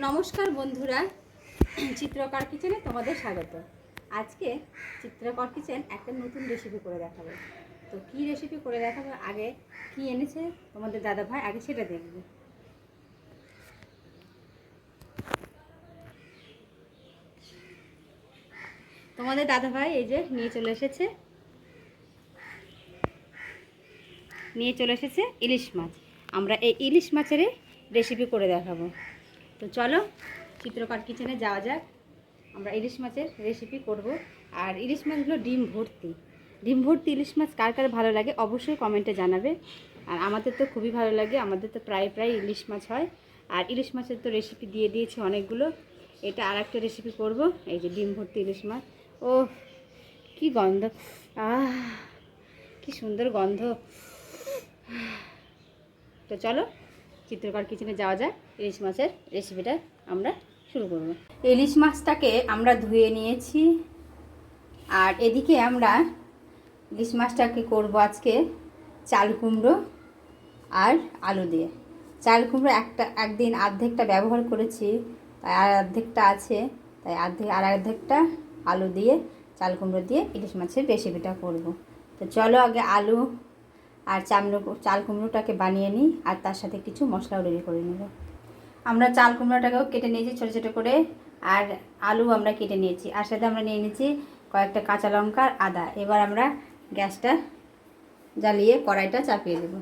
নমস্কার বন্ধুরা, চিত্রকর কিচেনে তোমাদের স্বাগত। আজকে চিত্রকর কিচেন একটা নতুন রেসিপি করে দেখাবে। তো কি রেসিপি করে দেখাবে? আগে কি এনেছে? তোমাদের দাদা ভাই আগে সেটা দেখবে। তোমাদের দাদা ভাই এই যে নিয়ে চলে এসেছে। নিয়ে চলে এসেছে ইলিশ মাছ। আমরা এই ইলিশ মাছের রেসিপি করে দেখাবো। তো চলো, চিত্রকর কিচেনে যাওয়া যাক। আমরা ইলিশ মাছের রেসিপি করব। আর ইলিশ মাছগুলো ডিম ভর্তি। ডিম ভর্তি ইলিশ মাছ কার কার ভালো লাগে অবশ্যই কমেন্টে জানাবে। আর আমাদের তো খুবই ভালো লাগে, আমাদের তো প্রায় প্রায় ইলিশ মাছ হয়। আর ইলিশ মাছের তো রেসিপি দিয়ে দিয়েছি অনেকগুলো। এটা আর একটা রেসিপি করব, এই যে ডিম ভর্তি ইলিশ মাছ। ও কি গন্ধ। আহ, কি সুন্দর গন্ধ। তো চলো চিত্রকর কিচেনে যাওয়া যায় ইলিশ মাছের রেসিপিটা আমরা শুরু করব। ইলিশ মাছটাকে আমরা ধুয়ে নিয়েছি। আর এদিকে আমরা ইলিশ মাছটাকে করব আজকে? চাল কুমড়ো আর আলু দিয়ে। চাল কুমড়ো একটা, একদিন অর্ধেকটা ব্যবহার করেছি, তাই আর অর্ধেকটা আছে। তাই অর্ধেক আর অর্ধেকটা আলু দিয়ে, চাল কুমড়ো দিয়ে ইলিশ মাছের রেসিপিটা করব। তো চলো আগে আলু আর চামড়ো চাল কুমড়োটাকে বানিয়ে নিই আর তার সাথে কিছু মশলাও রেডি করে নেব। আমরা চাল কুমড়োটাকেও কেটে নিয়েছি ছোটো ছোটো করে আর আলু আমরা কেটে নিয়েছি। আর সাথে আমরা নিয়ে নিয়েছি কয়েকটা কাঁচা লঙ্কা আর আদা। এবার আমরা গ্যাসটা জ্বালিয়ে কড়াইটা চাপিয়ে দেব।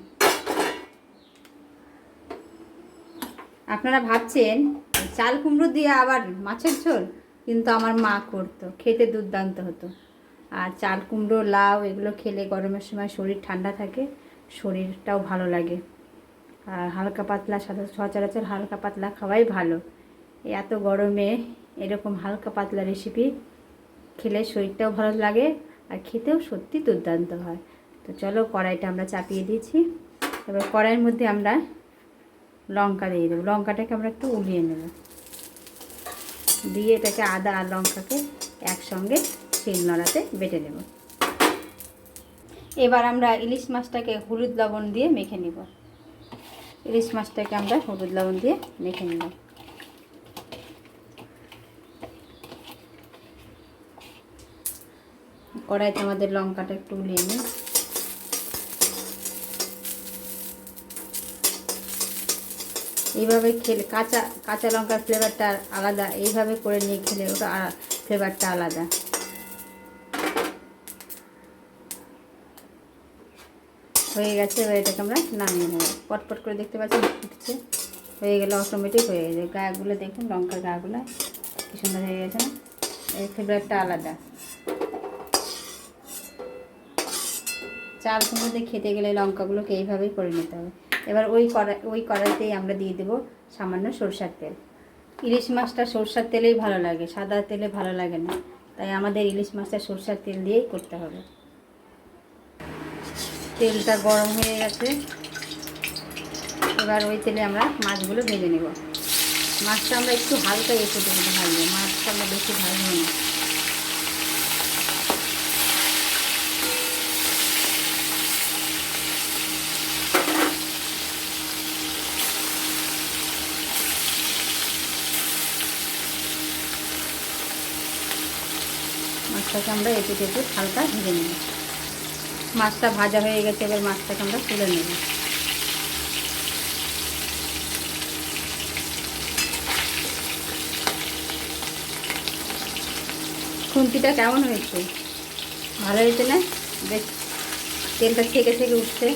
আপনারা ভাবছেন, চাল কুমড়ো দিয়ে আবার মাছের ঝোল? কিন্তু আমার মা করতো, খেতে দুর্দান্ত হতো। আর চাল কুমড়ো, লাউ এগুলো খেলে গরমের সময় শরীর ঠান্ডা থাকে, শরীরটাও ভালো লাগে। আর হালকা পাতলা সাদা সচরাচর হালকা পাতলা খাওয়াই ভালো। এত গরমে এরকম হালকা পাতলা রেসিপি খেলে শরীরটাও ভালো লাগে আর খেতেও সত্যি দুর্দান্ত হয়। তো চলো কড়াইটা আমরা চাপিয়ে দিয়েছি। এবার কড়াইয়ের মধ্যে আমরা লঙ্কা দিয়ে দেবো। লঙ্কাটাকে আমরা একটু উলিয়ে নেব। দিয়ে এটাকে আদা আর লঙ্কাকে একসঙ্গে শিল নড়াতে বেটে নেব। এবার আমরা ইলিশ মাছটাকে হলুদ লবণ দিয়ে মেখে নেব। ইলিশ মাছটাকে আমরা হলুদ লবণ দিয়ে মেখে নেব। কড়াইতে আমাদের লঙ্কাটা একটু উলিয়ে নিই। এইভাবে খেলে কাঁচা কাঁচা লঙ্কার ফ্লেভারটা আলাদা, এইভাবে করে নিয়ে খেলে ওটা ফ্লেভারটা আলাদা। হয়ে গেছে, এবার এটাকে আমরা নামিয়ে নেব। পটপট করে দেখতে পাচ্ছি ফুটছে। হয়ে গেলে অটোমেটিক হয়ে গেছে। গাগুলো দেখুন, লঙ্কার গাগুলো, কি সুন্দর হয়ে গেছে এই ফ্লেভারটা আলাদা। চাল কুমড়োতে খেতে গেলে লঙ্কাগুলোকে এইভাবেই করে নিতে হবে। এবার ওই কড়াই, ওই কড়াইতেই আমরা দিয়ে দেবো সামান্য সরষার তেল। ইলিশ মাছটা সরষার তেলেই ভালো লাগে, সাদা তেলে ভালো লাগে না। তাই আমাদের ইলিশ মাছটা সরষার তেল দিয়েই করতে হবে। তেলটা গরম হয়ে গেছে। এবার ওই তেলে আমরা মাছগুলো ভেজে নেব। মাছটা আমরা একটু হালকা এসে দেবো ভাজবো মাছটা আমরা বেশি ভাজবো না। মাছটাকে আমরা এটু একটু হালকা ভেজে নেব। মাছটা ভাজা হয়ে গেছে, এবার মাছটাকে আমরা তুলে নেব। খুন্তিটা কেমন হয়েছে? ভালো হয়েছে না? বেশ, তেলটা থেকে থেকে উঠছে।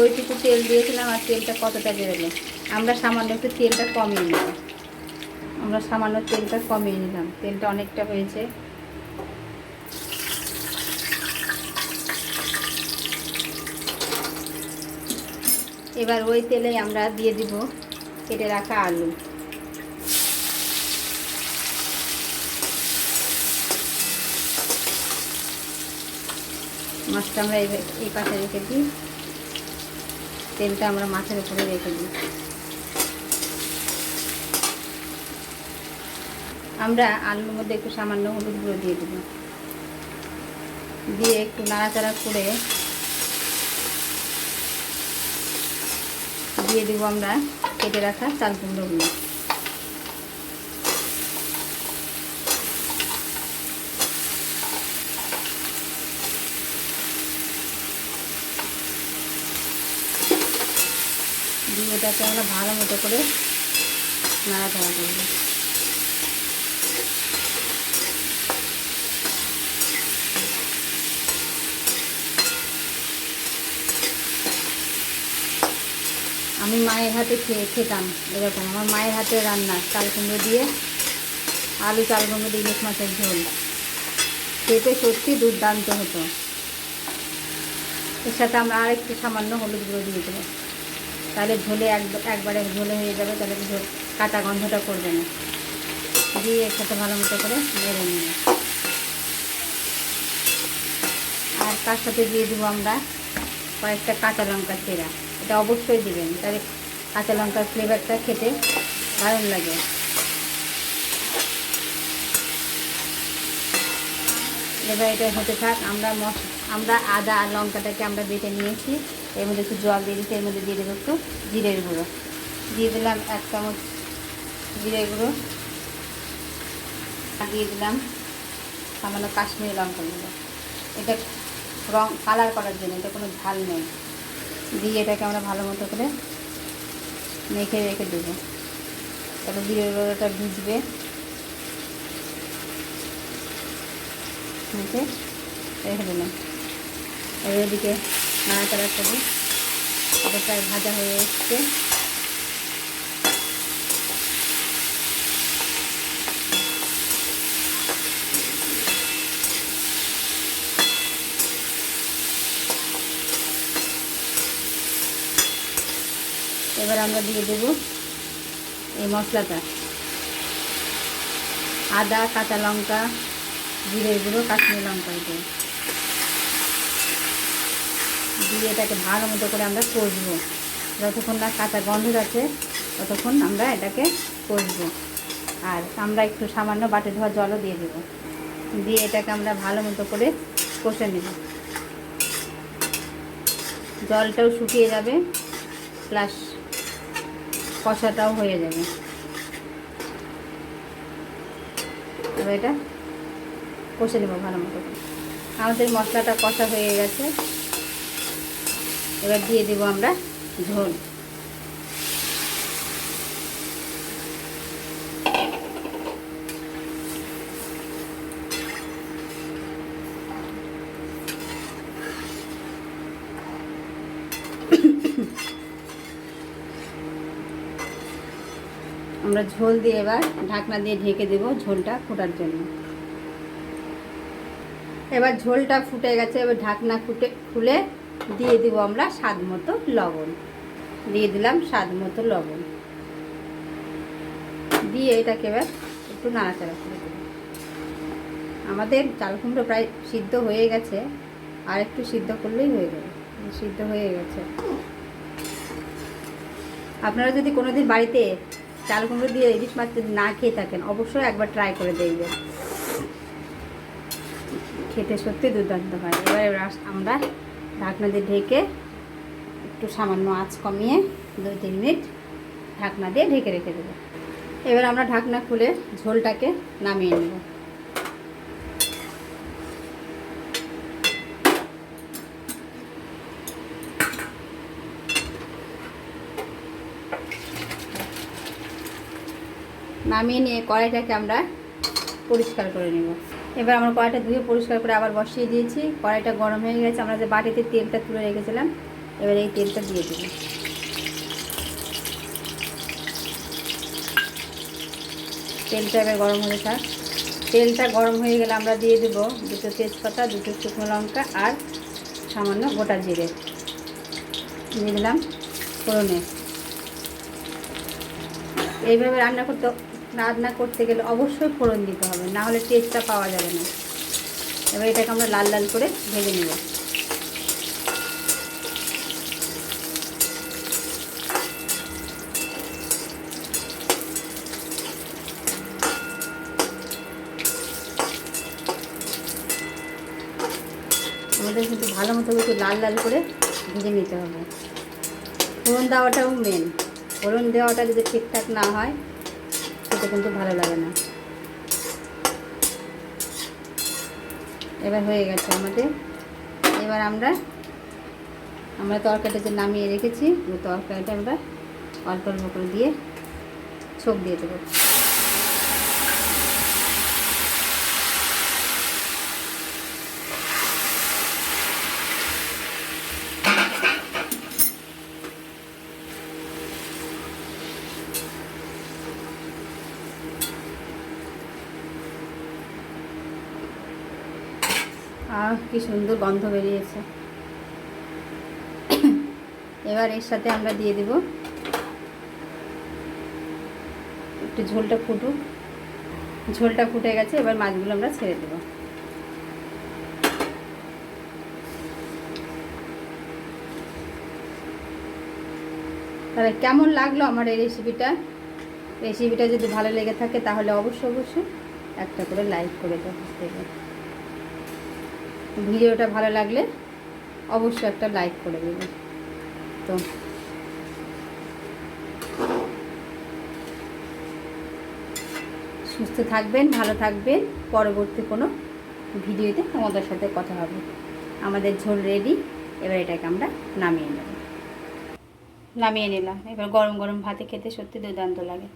ওইটুকু তেল দিয়েছিলাম আর তেলটা কতটা বেরোলো আমরা সামান্য একটু তেলটা কমিয়ে নিলাম। আমরা সামান্য তেলটা কমিয়ে নিলাম। তেলটা অনেকটা হয়েছে। এবার ওই তেলে আমরা দিয়ে দিব কেটে রাখা আলু। মাছটা আমরা এই পাশে রেখে দিই। তেলটা আমরা মাছের উপরে রেখে দিই। আমরা আলুর মধ্যে একটু সামান্য হলুদ গুঁড়ো দিয়ে দেবো। দিয়ে একটু নাড়াচাড়া করে দিয়ে দেব আমরা কেটে রাখা চাল কুমড়োগুলো। দিয়ে এটাকে আমরা ভালো মতো করে নাড়াচাড়া করব। আমি মায়ের হাতে খেয়ে খেতাম এরকম। আমার মায়ের হাতে রান্না, চাল কুমড়ো দিয়ে আলু চাল কুমড়ো দিয়ে ইলিশ মাছের ঝোল। খেতে সত্যি দুর্দান্ত হতো। এর সাথে আমরা আর একটু সামান্য হলুদ গুঁড়ো দিয়ে দেবো। তাহলে ঝোলে এক, একবারে ঝোলে হয়ে যাবে, তাহলে কাঁচা গন্ধটা করবে না। দিয়ে এর সাথে ভালো মতো করে নেড়ে নেব আর তার সাথে দিয়ে দেবো আমরা কয়েকটা কাঁচা লঙ্কা চেরা এটা অবশ্যই দিবেন। তাহলে কাঁচা লঙ্কার ফ্লেভারটা খেতে দারুণ লাগে। এবার এটা হতে থাক, আমরা আমরা আদা আর লঙ্কাটাকে আমরা বেটে নিয়েছি। এর মধ্যে একটু জল দিয়ে দিচ্ছি, এর মধ্যে দিয়ে দেবো একটু জিরের গুঁড়ো। দিয়ে দিলাম এক চামচ জিরের গুঁড়ো। দিয়ে দিলাম সামান্য কাশ্মীরি লঙ্কা গুঁড়ো। এটা রং কালার করার জন্য, এটা কোনো ঝাল নেই। দিয়ে এটাকে আমরা ভালো মতো করে মেখে রেখে দেবো। তারপর জিরের রোদাটা ভিজবে। মেখে রেখে দিলাম এবার এদিকে নাড়াচাড়া করি এটা প্রায় ভাজা হয়ে এসছে। এবার আমরা দিয়ে দেবো এই মশলাটা। আদা, কাঁচা লঙ্কা জিরের গুঁড়ো, কাশ্মীরি লঙ্কা দিয়ে দিয়ে এটাকে ভালো মতো করে আমরা কষবো। যতক্ষণ না কাঁচা গন্ধ আছে, ততক্ষণ আমরা এটাকে কষবো। আর আমরা একটু সামান্য বাটে ধোয়া জলও দিয়ে দেবো। দিয়ে এটাকে আমরা ভালো মতো করে কষে নেব। জলটাও শুকিয়ে যাবে প্লাস কষাটাও হয়ে যাবে। এবার এটা কষে নেব ভালো মতো। আমাদের মশলাটা কষা হয়ে গেছে। এবার দিয়ে দেবো আমরা ঝোল। আমরা ঝোল দিয়ে এবার ঢাকনা দিয়ে ঢেকে দেবো ঝোলটা ফোটার জন্য। এবার ঝোলটা ফুটে গেছে, এবার ঢাকনা ফুটে, খুলে দিয়ে দিব আমরা স্বাদ মতো লবণ। দিয়ে দিলাম স্বাদ মতো লবণ। দিয়ে এটাকে এবার একটু নাড়াচাড়া করে দেবো। আমাদের চাল কুমড়ো প্রায় সিদ্ধ হয়ে গেছে, আর একটু সিদ্ধ করলেই হয়ে যাবে। সিদ্ধ হয়ে গেছে। আপনারা যদি কোনোদিন বাড়িতে চাল কুমড়ো দিয়ে ইলিশ মাছ যদি না খেয়ে থাকেন, অবশ্যই একবার ট্রাই করে দেখবেন। খেতে সত্যি দুর্দান্ত হয়। এবার এবার আমরা ঢাকনা দিয়ে ঢেকে একটু সামান্য আঁচ কমিয়ে দুই তিন মিনিট ঢাকনা দিয়ে ঢেকে রেখে দেবো। এবার আমরা ঢাকনা খুলে ঝোলটাকে নামিয়ে নেব। নামিয়ে নিয়ে কড়াইটাকে আমরা পরিষ্কার করে নেব। এবার আমরা কড়াইটা ধুয়ে পরিষ্কার করে আবার বসিয়ে দিয়েছি। কড়াইটা গরম হয়ে গেছে, আমরা যে বাটিতে তেলটা তুলে রেখেছিলাম, এবার এই তেলটা দিয়ে দেবো। তেলটা এবার গরম হয়ে থাক। তেলটা গরম হয়ে গেলে আমরা দিয়ে দেবো দুটো তেজপাতা, দুটো শুকনো লঙ্কা আর সামান্য গোটা জিরে। দিয়ে দিলাম ফোড়নে। এইভাবে রান্না করতে রান্না করতে গেলে অবশ্যই ফোড়ন দিতে হবে, না হলে টেস্টটা পাওয়া যাবে না। এবার এটাকে আমরা লাল লাল করে ভেজে নেব। আমাদের কিন্তু ভালো মতো একটু লাল লাল করে ভেজে নিতে হবে। ফোড়ন দেওয়াটাও মেন ফোড়ন দেওয়াটা যদি ঠিকঠাক না হয় সেটা কিন্তু ভালো লাগে না। এবার হয়ে গেছে আমাদের। এবার আমরা আমরা তরকারিটা যে নামিয়ে রেখেছি, ওই তরকারিটা আমরা অল্প অল্প করে দিয়ে ছোপ দিয়ে দেবো আহ কি সুন্দর গন্ধ বেরিয়েছে। এবার এর সাথে আমরা দিয়ে দেব। একটু ঝোলটা ফুটুক। ঝোলটা ফুটে গেছে, এবার মাছগুলো আমরা ছেড়ে দেব। তাহলে কেমন লাগল আমার এই রেসিপিটা রেসিপিটা যদি ভালো লেগে থাকে তাহলে অবশ্যই অবশ্যই একটা করে লাইক করে দেবো ভিডিওটা ভালো লাগলে অবশ্যই একটা লাইক করে দেবে তো সুস্থ থাকবেন, ভালো থাকবেন। পরবর্তী কোনো ভিডিওতে তোমাদের সাথে কথা হবে। আমাদের ঝোল রেডি এবার এটাকে আমরা নামিয়ে নেব। নামিয়ে নিলাম। এবার গরম গরম ভাতে খেতে সত্যি দুর্দান্ত লাগে।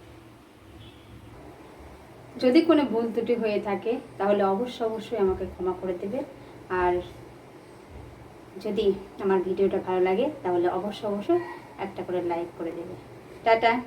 যদি কোনো ভুল ত্রুটি হয়ে থাকে, তাহলে অবশ্যই অবশ্যই আমাকে ক্ষমা করে দেবে। আর যদি আমার ভিডিওটা ভালো লাগে, তাহলে অবশ্য অবশ্যই একটা করে লাইক করে দেবে। টাটা।